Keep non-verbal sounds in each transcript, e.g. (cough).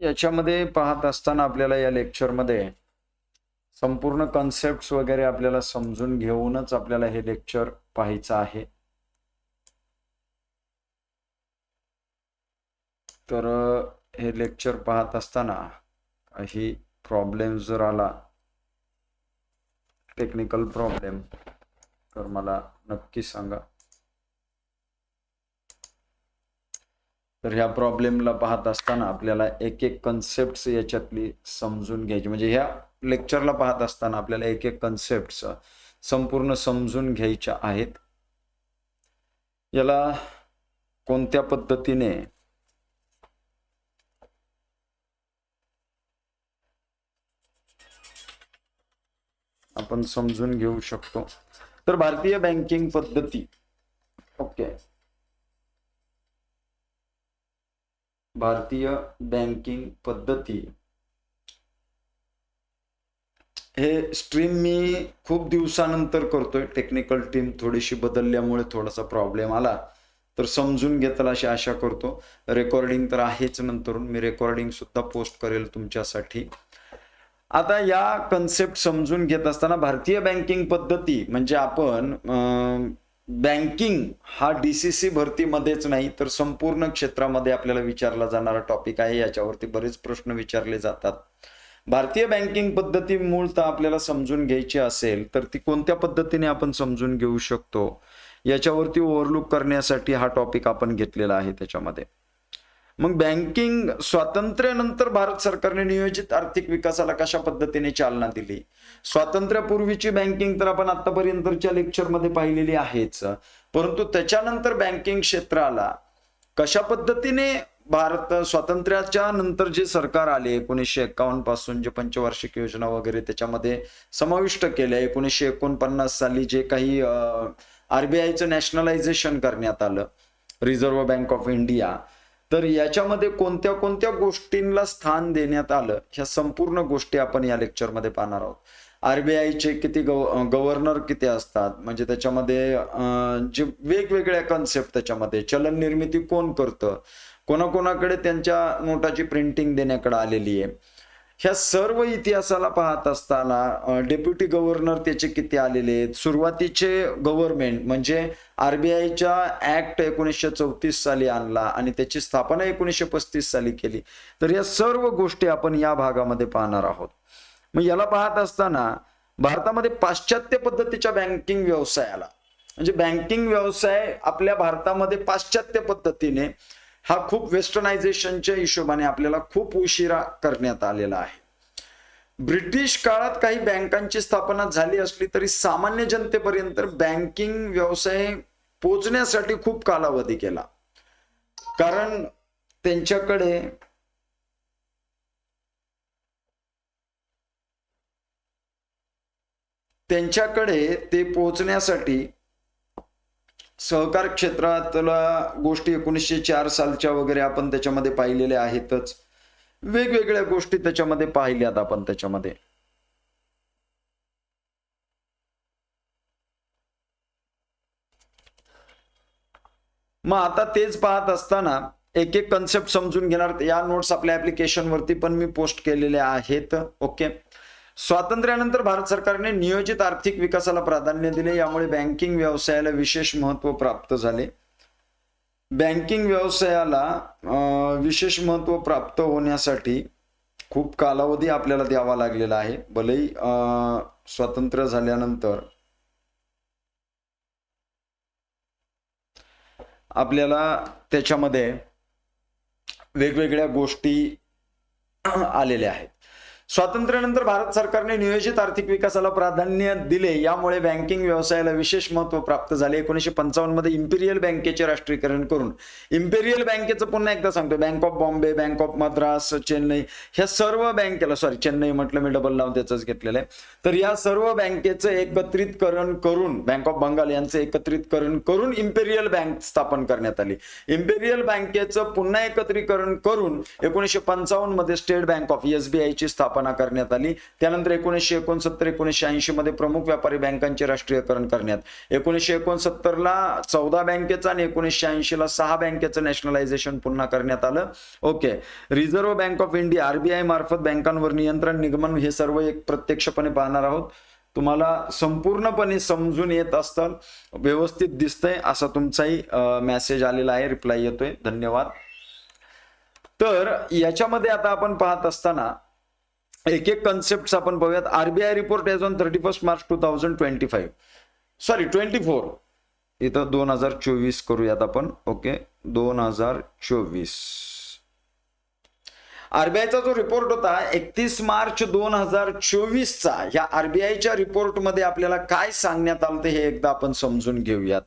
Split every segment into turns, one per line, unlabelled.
याच्यामध्ये पाहत असताना आपल्याला या लेक्चरमध्ये संपूर्ण कन्सेप्ट वगैरे आपल्याला समजून घेऊनच आपल्याला हे लेक्चर पाहायचं आहे. तर हे लेक्चर पाहत असताना काही प्रॉब्लेम जर आला टेक्निकल प्रॉब्लेम तर मला नक्की सांगा. तर ह्या प्रॉब्लेमला पाहत असताना आपल्याला एक एक कन्सेप्ट याच्यातली समजून घ्यायची. म्हणजे ह्या लेक्चरला पाहत असताना आपल्याला एक एक कन्सेप्ट संपूर्ण समजून घ्यायच्या आहेत. याला कोणत्या पद्धतीने आपण समजून घेऊ शकतो? तर भारतीय बँकिंग पद्धती. ओके भारतीय बँकिंग पद्धती. हे स्ट्रीम मी खूप दिवसानंतर करतोय. टेक्निकल टीम थोडीशी बदलल्यामुळे थोडासा प्रॉब्लेम आला. तर समजून घेताल अशी आशा करतो. रेकॉर्डिंग तर आहेच नंतरून. मी रेकॉर्डिंग सुद्धा पोस्ट करेल तुमच्यासाठी. आता या कन्सेप्ट समजून घेत असताना भारतीय बँकिंग पद्धती म्हणजे आपण बँकिंग हा डी सी सी भरतीमध्येच नाही तर संपूर्ण क्षेत्रामध्ये आपल्याला विचारला जाणारा टॉपिक आहे. याच्यावरती बरेच प्रश्न विचारले जातात. भारतीय बँकिंग पद्धती मूळतः आपल्याला समजून घ्यायची असेल तर ती कोणत्या पद्धतीने आपण समजून घेऊ शकतो? याच्यावरती ओव्हरलुक करण्यासाठी हा टॉपिक आपण घेतलेला आहे त्याच्यामध्ये. मग बँकिंग स्वातंत्र्यानंतर भारत सरकारने नियोजित आर्थिक विकासाला कशा पद्धतीने चालना दिली? स्वातंत्र्यापूर्वीची बँकिंग तर आपण आतापर्यंतच्या लेक्चरमध्ये पाहिलेली आहेच. परंतु त्याच्यानंतर बँकिंग क्षेत्राला कशा पद्धतीने भारत स्वातंत्र्याच्या नंतर जे सरकार आले एकोणीसशे एकावन्नपासून जे पंचवार्षिक योजना वगैरे त्याच्यामध्ये समाविष्ट केल्या एकोणीसशे एकोणपन्नास साली जे काही आरबीआयचं नॅशनलायझेशन करण्यात आलं. रिझर्व्ह बँक ऑफ इंडिया तर याच्यामध्ये कोणत्या कोणत्या गोष्टींना स्थान देण्यात आलं ह्या संपूर्ण गोष्टी आपण या लेक्चरमध्ये पाहणार आहोत. आरबीआयचे किती गव गव्हर्नर किती असतात म्हणजे त्याच्यामध्ये जे वेगवेगळ्या कन्सेप्ट त्याच्यामध्ये चलन निर्मिती कोण करतं कोणाकोणाकडे त्यांच्या नोटाची प्रिंटिंग देण्याकडे आलेली आहे. ह्या सर्व इतिहासाला पाहत असताना डेप्युटी गव्हर्नर त्याचे किती आलेले आहेत? सुरुवातीचे गव्हर्नमेंट म्हणजे आरबीआयच्या ऍक्ट एकोणीसशे चौतीस साली आणला आणि त्याची स्थापना एकोणीसशे पस्तीस साली केली. तर या सर्व गोष्टी आपण या भागामध्ये पाहणार आहोत. मग याला पाहत असताना भारतामध्ये पाश्चात्य पद्धतीच्या बँकिंग व्यवसायाला म्हणजे बँकिंग व्यवसाय आपल्या भारतामध्ये पाश्चात्य पद्धतीने हा खूप वेस्टर्नायझेशनच्या हिशोबाने आपल्याला खूप उशिरा करण्यात आलेला आहे. ब्रिटिश काळात काही बँकांची स्थापना झाली असली तरी सामान्य जनतेपर्यंत बँकिंग व्यवसाय पोचण्यासाठी खूप कालावधी केला. कारण त्यांच्याकडे त्यांच्याकडे ते पोचण्यासाठी सहकार क्षेत्रातला गोष्टी एकोणीसशे चार सालच्या वगैरे आपण त्याच्यामध्ये पाहिलेल्या आहेतच. वेगवेगळ्या गोष्टी त्याच्यामध्ये पाहिल्यात आपण त्याच्यामध्ये. मग आता तेच पाहत असताना एक एक कन्सेप्ट समजून घेणार. या नोट्स आपल्या ऍप्लिकेशन वरती पण मी पोस्ट केलेल्या आहेत. ओके स्वातंत्र्यानंतर भारत सरकारने नियोजित आर्थिक विकासाला प्राधान्य दिले. यामुळे बँकिंग व्यवसायाला विशेष महत्त्व प्राप्त झाले. बँकिंग व्यवसायाला विशेष महत्त्व प्राप्त होण्यासाठी खूप कालावधी आपल्याला द्यावा लागलेला आहे. भलेही स्वातंत्र्य झाल्यानंतर आपल्याला त्याच्यामध्ये वेगवेगळ्या गोष्टी आलेल्या आहेत. स्वातंत्र्यानंतर भारत सरकारने नियोजित आर्थिक विकासाला प्राधान्य दिले. यामुळे बँकिंग व्यवसायाला विशेष महत्त्व प्राप्त झाले. एकोणीसशे पंचावन्नमध्ये इम्पेरियल बँकेचे राष्ट्रीयकरण करून. इम्पेरियल बँकेचं पुन्हा एकदा सांगतो bank of Bombay bank of Madras Chennai ह्या सर्व बँकेला सॉरी चेन्नई म्हटलं मी डबल नाव त्याच घेतलेलं आहे. तर या सर्व बँकेचं एकत्रितकरण करून बँक ऑफ बंगाल यांचं एकत्रितकरण करून इम्पेरियल बँक स्थापन करण्यात आली. इम्पेरियल बँकेचं पुन्हा एकत्रीकरण करून एकोणीसशे पंचावन्नमध्ये स्टेट बँक ऑफ एसबीआय ची स्थापना स्थापना करण्यात आली. त्यानंतर एकोणीसशे एकोणसत्तर एकोणीसशे ऐंशी मध्ये प्रमुख व्यापारी बँकांचे राष्ट्रीयकरण करण्यात. एकोणीसशे एकोणसत्तरला चौदा बँकेचं आणि एकोणीसशे ऐंशी ला सहा बँकेचं नॅशनलायझेशन पुन्हा करण्यात आलं. Okay reserve bank of India RBI मार्फत बँकांवर नियंत्रण निगमन हे सर्व एक प्रत्यक्षपणे पाहणार आहोत. तुम्हाला संपूर्णपणे समजून येत असतं व्यवस्थित दिसतंय असा तुमचाही मेसेज आलेला आहे. रिप्लाय येतोय. धन्यवाद. तर याच्यामध्ये आता आपण पाहत असताना एक एक कन्सेप्ट आपण पाहूयात RBI report as on thirty first March two thousand twenty five sorry twenty four इथं दोन हजार चोवीस करूयात आपण. ओके दोन हजार चोवीस. आरबीआयचा जो रिपोर्ट होता एकतीस मार्च दोन हजार चोवीसचा ह्या आरबीआयच्या रिपोर्टमध्ये आपल्याला काय सांगण्यात आलं ते हे एकदा आपण समजून घेऊयात.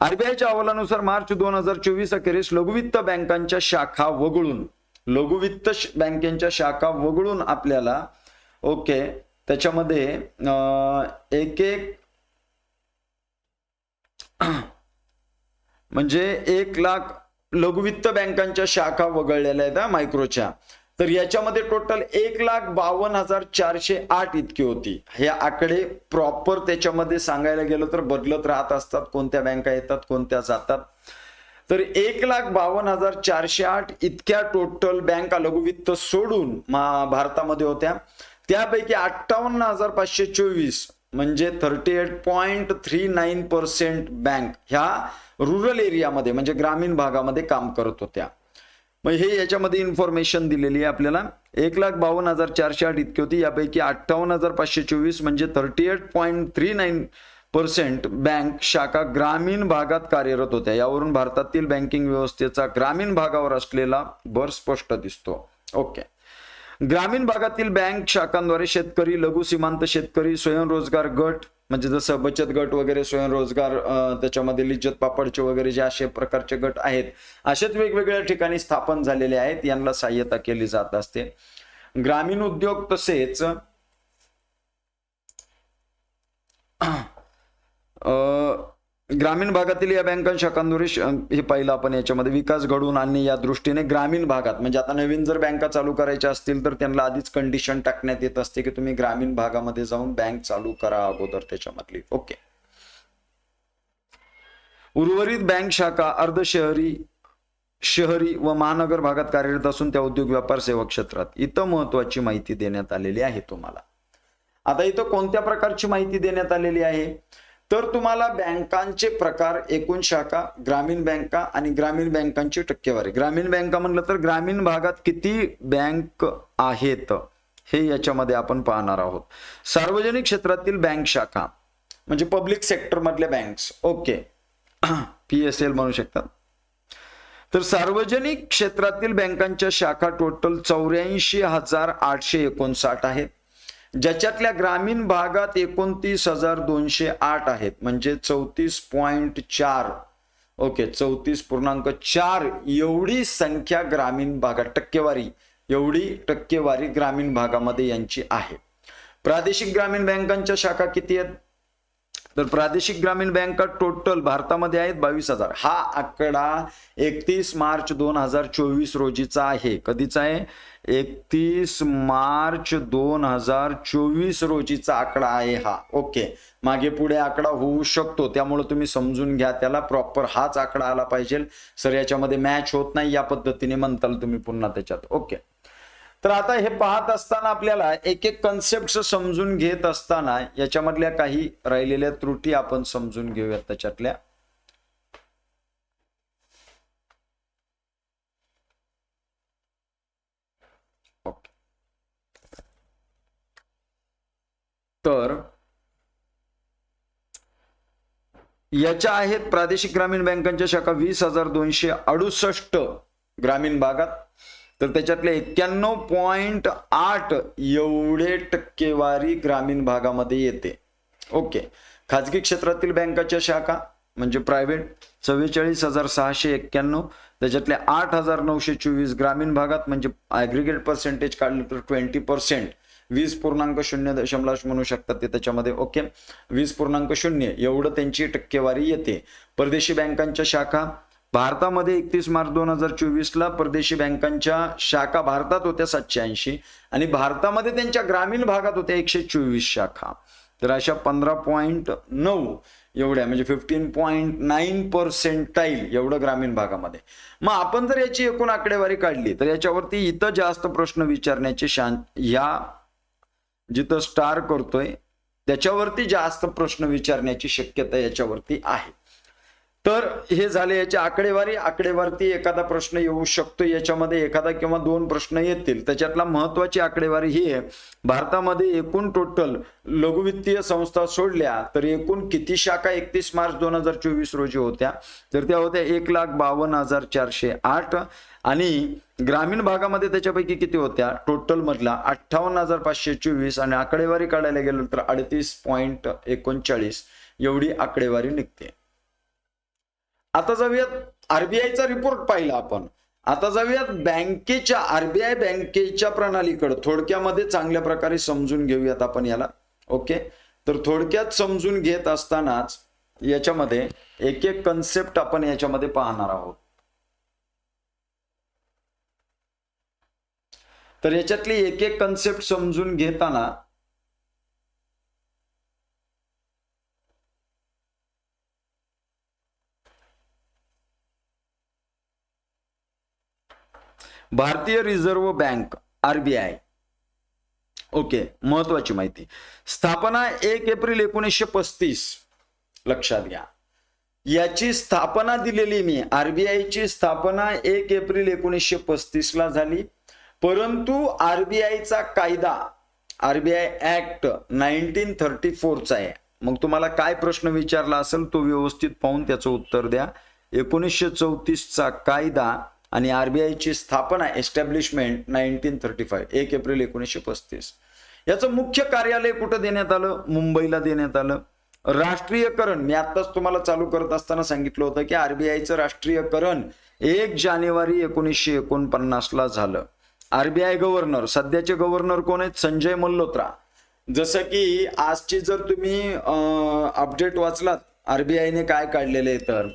आरबीआयच्या अहवालानुसार मार्च दोन हजार चोवीस अखेरीस लघुवित्त बँकांच्या शाखा वगळून लघुवित्त बँकेच्या शाखा वगळून आपल्याला ओके त्याच्यामध्ये एक एक (clears throat) म्हणजे एक लाख लघुवित्त बँकांच्या शाखा वगळलेल्या आहेत मायक्रोच्या. तर याच्यामध्ये टोटल एक लाख बावन्न हजार चारशे आठ इतकी होती. हे आकडे प्रॉपर त्याच्यामध्ये सांगायला गेलं तर बदलत राहत असतात. कोणत्या बँका येतात कोणत्या जातात. तर एक लाख बावन्न हजार चारशे आठ इतक्या टोटल बँका लघुवित्त सोडून भारतामध्ये होत्या. त्यापैकी अठ्ठावन्न हजार पाचशे चोवीस म्हणजे thirty eight point three nine percent bank ह्या रुरल एरियामध्ये म्हणजे ग्रामीण भागामध्ये काम करत होत्या. मग हे याच्यामध्ये इन्फॉर्मेशन दिलेली आहे आपल्याला. एक लाख बावन्न हजार चारशे आठ इतकी होती. यापैकी अठ्ठावन्न हजार पाचशे चोवीस म्हणजे thirty eight point three nine percent bank शाखा ग्रामीण भागात कार्यरत होत्या. यावरून भारतातील बँकिंग व्यवस्थेचा ग्रामीण भागावर असलेला भर स्पष्ट दिसतो. ओके. ग्रामीण भागातील बँक शाखांद्वारे शेतकरी लघु सीमांत शेतकरी स्वयंरोजगार गट म्हणजे जसं बचत गट वगैरे स्वयंरोजगार त्याच्यामध्ये लिज्जत पापडचे वगैरे जे असे प्रकारचे गट आहेत असेच वेगवेगळ्या ठिकाणी स्थापन झालेले आहेत. यांना सहाय्यता केली जात असते. ग्रामीण उद्योग तसेच ग्रामीण भागातील या बँकां शाखांद्वारे हे पाहिलं आपण याच्यामध्ये. विकास घडवून आणणे या दृष्टीने ग्रामीण भागात. म्हणजे आता नवीन जर बँका चालू करायच्या असतील तर त्यांना आधीच कंडिशन टाकण्यात येत असते की तुम्ही ग्रामीण भागामध्ये जाऊन बँक चालू करा अगोदर त्याच्यामधली. ओके उर्वरित बँक शाखा अर्धशहरी शहरी व महानगर भागात कार्यरत असून त्या उद्योग व्यापार सेवा क्षेत्रात. इथं महत्वाची माहिती देण्यात आलेली आहे तुम्हाला. आता इथं कोणत्या प्रकारची माहिती देण्यात आलेली आहे? तर तुम्हाला बँकांचे प्रकार एकूण शाखा ग्रामीण बँका आणि ग्रामीण बँकांची टक्केवारी. ग्रामीण बँका म्हणलं तर ग्रामीण भागात किती बँक आहेत हे याच्यामध्ये आपण पाहणार आहोत. सार्वजनिक क्षेत्रातील बँक शाखा म्हणजे पब्लिक सेक्टर मधल्या banks. Okay. (clears throat) P S L म्हणू शकतात. तर सार्वजनिक क्षेत्रातील बँकांच्या शाखा टोटल चौऱ्याऐंशी हजार आठशे एकोणसाठ आहेत ज्याच्यातल्या ग्रामीण भागात एकोणतीस हजार दोनशे आठ आहेत म्हणजे चौतीस पॉईंट चार. ओके चौतीस पूर्णांक चार एवढी संख्या ग्रामीण भागात टक्केवारी एवढी टक्केवारी ग्रामीण भागामध्ये यांची आहे. प्रादेशिक ग्रामीण बँकांच्या शाखा किती आहेत? तर प्रादेशिक ग्रामीण बँका टोटल भारतामध्ये आहेत बावीस हजार. हा आकडा एकतीस मार्च दोन हजार चोवीस रोजीचा आहे. कधीचा आहे? एकतीस मार्च दोन हजार चोवीस रोजीचा आकडा आहे हा. ओके. मागे पुढे आकडा होऊ शकतो. त्यामुळे तुम्ही समजून घ्या त्याला. प्रॉपर हाच आकडा आला पाहिजे. सर याच्यामध्ये मॅच होत नाही या पद्धतीने म्हणताल तुम्ही पुन्हा त्याच्यात. ओके. तर आता हे पाहत असताना आपल्याला एक एक कन्सेप्ट समजून घेत असताना याच्यामधल्या काही राहिलेल्या त्रुटी आपण समजून घेऊयात त्याच्यातल्या. तर याच्या आहेत प्रादेशिक ग्रामीण बँकांच्या शाखा वीस हजार दोनशे अडुसष्ट ग्रामीण भागात. तर त्याच्यातले एक्क्याण्णव पॉईंट आठ एवढे टक्केवारी ग्रामीण भागामध्ये येते. ओके. खाजगी क्षेत्रातील बँकाच्या शाखा म्हणजे प्रायव्हेट चव्वेचाळीस हजार सहाशे एक्क्याण्णव त्याच्यातले आठ हजार नऊशे चोवीस ग्रामीण भागात म्हणजे ॲग्रिगेट पर्सेंटेज काढलं तर ट्वेंटी पर्सेंट वीस पूर्णांक शून्य दशमलव म्हणू शकतात ते त्याच्यामध्ये. ओके. वीस पूर्णांक शून्य एवढं त्यांची टक्केवारी येते. परदेशी बँकांच्या शाखा भारतामध्ये एकतीस मार्च दोन हजार चोवीसला परदेशी बँकांच्या शाखा भारतात होत्या सातशे ऐंशी. आणि भारतामध्ये त्यांच्या ग्रामीण भागात होत्या एकशे चोवीस शाखा. तर अशा पंधरा पॉईंट नऊ एवढ्या म्हणजे फिफ्टीन पॉईंट नाईन पर्सेंटाईल एवढं ग्रामीण भागामध्ये. मग आपण जर याची एकूण आकडेवारी काढली तर याच्यावरती इथं जास्त प्रश्न विचारण्याचे शां या जिथं स्टार करतोय त्याच्यावरती जास्त प्रश्न विचारण्याची शक्यता याच्यावरती आहे. तर हे झाले याची आकडेवारी. आकडेवारती एखादा प्रश्न येऊ शकतो. याच्यामध्ये एखादा किंवा दोन प्रश्न येतील. त्याच्यातला महत्वाची आकडेवारी ही आहे. भारतामध्ये एकूण टोटल लघुवित्तीय संस्था सोडल्या तर एकूण किती शाखा? एकतीस मार्च दोन हजार चोवीस रोजी होत्या. तर त्या होत्या एक लाख बावन्न हजार चारशे आठ. आणि ग्रामीण भागामध्ये त्याच्यापैकी किती होत्या? टोटल मधला अठ्ठावन्न हजार पाचशे चोवीस. आणि आकडेवारी काढायला गेलं तर अडतीस पॉईंट एकोणचाळीस. एवढी आकडेवारी निघते. आता जाऊयात आरबीआयचा रिपोर्ट पाहिला आपण. आता जाऊयात बँकेच्या आरबीआय बँकेच्या प्रणालीकडे. थोडक्यामध्ये चांगल्या प्रकारे समजून घेऊयात आपण याला. ओके? तर थोडक्यात समजून घेत असतानाच याच्यामध्ये एक एक कन्सेप्ट आपण याच्यामध्ये पाहणार आहोत. तर याच्यातली एक एक कन्सेप्ट समजून घेताना भारतीय रिझर्व्ह बँक आरबीआय ओके महत्वाची माहिती. स्थापना एक एप्रिल एकोणीसशे पस्तीस. लक्षात घ्या. याची स्थापना दिलेली मी आरबीआयची स्थापना एक एप्रिल एकोणीसशे पस्तीस ला झाली. परंतु आरबीआयचा कायदा आरबीआय ऍक्ट नाईन्टीन थर्टी फोरचा आहे. मग तुम्हाला काय प्रश्न विचारला असेल तो व्यवस्थित पाहून त्याचं उत्तर द्या. एकोणीसशे चौतीसचा कायदा आणि आरबीआयची स्थापना एस्टॅब्लिशमेंट नाईन्टीन थर्टी फाईव्ह एक एप्रिल एकोणीसशे पस्तीस. याचं मुख्य कार्यालय कुठं देण्यात आलं? मुंबईला देण्यात आलं. राष्ट्रीयकरण मी आत्ताच तुम्हाला चालू करत असताना सांगितलं होतं की आरबीआयचं राष्ट्रीयकरण एक जानेवारी एकोणीसशे एकोणपन्नासला झालं. आरबीआय गव्हर्नर सध्याचे गव्हर्नर कोण आहेत? संजय मल्होत्रा. जसं की आजची जर तुम्ही अपडेट वाचलात आरबीआयने काय काढलेले आहे तर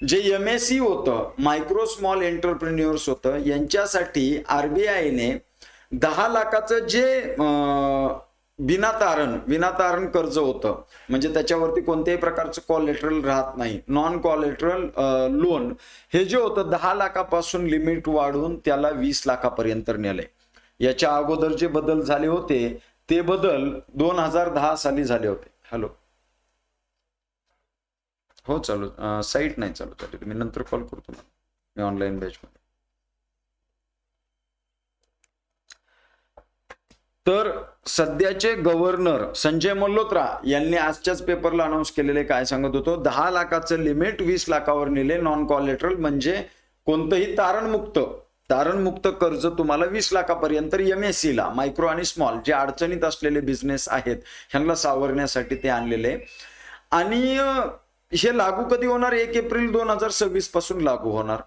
जे एम एस सी होतं मायक्रो स्मॉल एंटरप्रेन्युअर्स होतं यांच्यासाठी आरबीआयने दहा लाखाचं जे विनातारण विनातारण कर्ज होतं. म्हणजे त्याच्यावरती कोणत्याही प्रकारचं कॉलेटरल राहत नाही. नॉन कॉलेटरल लोन हे जे होतं दहा लाखापासून लिमिट वाढवून त्याला वीस लाखापर्यंत नेलंय. याच्या अगोदर जे बदल झाले होते ते बदल दोन हजार दहा साली झाले होते. हॅलो हो चालू साईट नाही चालू चालेल मी नंतर कॉल करतो मी ऑनलाईन बॅचमध्ये तर सध्याचे गव्हर्नर संजय मल्होत्रा यांनी आजच्याच पेपरला अनाऊन्स केलेले काय सांगत होतो? दहा लाखाचं लिमिट वीस लाखावर नेले नॉन कॉलेट्रल म्हणजे कोणतंही तारणमुक्त तारणमुक्त कर्ज तुम्हाला वीस लाखापर्यंत एम एस सी ला मायक्रो आणि स्मॉल जे अडचणीत असलेले बिझनेस आहेत ह्यांना सावरण्यासाठी ते आणलेले. आणि हे लागू कधी होणार? एक एप्रिल दोन हजार सव्वीसपासून लागू होणार.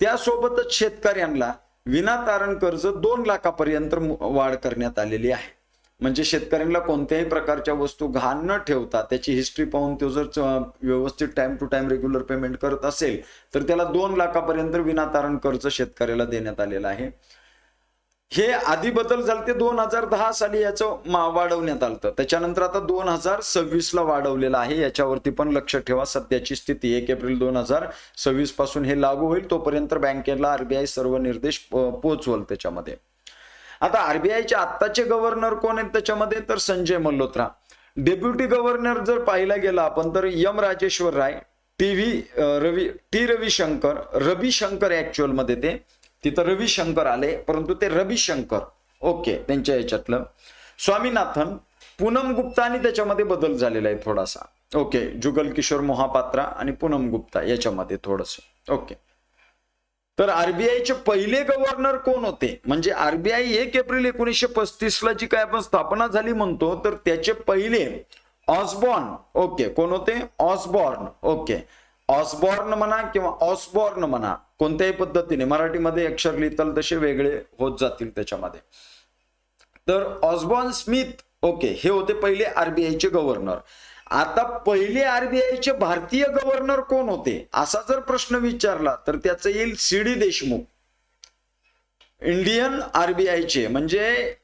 त्यासोबतच शेतकऱ्यांना विनातारण कर्ज दोन लाखापर्यंत वाढ करण्यात आलेली आहे. म्हणजे शेतकऱ्यांना कोणत्याही प्रकारच्या वस्तू घाण न ठेवता त्याची हिस्ट्री पाहून तो जर व्यवस्थित time to time regular payment करत असेल तर त्याला दोन लाखापर्यंत विनातारण कर्ज शेतकऱ्याला देण्यात आलेलं आहे. हे आधी बदल झाले ते दोन हजार दहा साली याचं वाढवण्यात आलं त्याच्यानंतर आता दोन हजार सव्वीस ला वाढवलेलं आहे. याच्यावरती पण लक्ष ठेवा. सध्याची स्थिती एक एप्रिल दोन हजार सव्वीसपासून हे लागू होईल. तोपर्यंत बँकेला आरबीआय सर्व निर्देश पोहोचवल त्याच्यामध्ये. आता आरबीआयचे आत्ताचे गव्हर्नर कोण आहेत त्याच्यामध्ये? तर संजय मल्होत्रा. डेप्युटी गव्हर्नर जर पाहिला गेला आपण तर M Rajeshwar Rai T V Ravi T Ravishankar Ravishankar ऍक्च्युअलमध्ये ते तिथं रविशंकर आले परंतु ते रविशंकर. ओके त्यांच्या याच्यातलं. स्वामीनाथन पूनम गुप्ता आणि त्याच्यामध्ये बदल झालेला आहे थोडासा. ओके जुगल किशोर मोहापात्रा आणि पूनम गुप्ता याच्यामध्ये थोडस. ओके. तर आरबीआयचे पहिले गव्हर्नर कोण होते? म्हणजे आरबीआय एक एप्रिल एकोणीसशे पस्तीस ला जी काय आपण स्थापना झाली म्हणतो तर त्याचे पहिले ऑसबॉर्न ओके कोण होते? Osborne okay. ऑसबॉर्न म्हणा किंवा ऑसबॉर्न म्हणा कोणत्याही पद्धतीने मराठीमध्ये अक्षर लिहिताल तसे वेगळे होत जातील त्याच्यामध्ये. तर ऑसबॉर्न स्मिथ ओके हे होते पहिले आरबीआयचे गव्हर्नर आता पहिले आरबीआयचे भारतीय गव्हर्नर कोण होते? असा जर प्रश्न विचारला तर त्याचं येईल सी डी देशमुख. इंडियन आरबीआयचे म्हणजे